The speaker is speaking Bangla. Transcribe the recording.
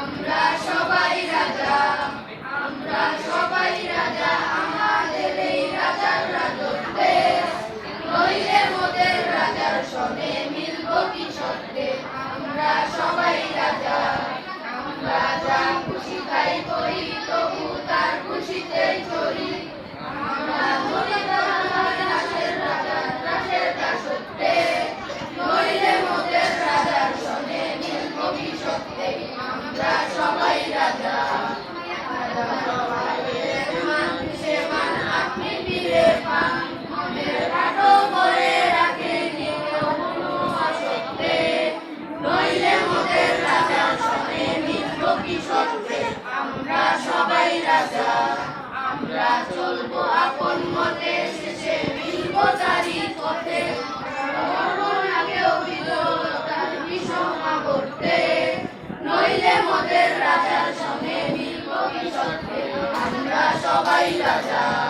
আমরা সবাই রাজা, আমরা সবাই রাজা, আমাদের রাজার রাজার আমরা সবাই রাজা যা খুশি তাই করি। 愛だじゃ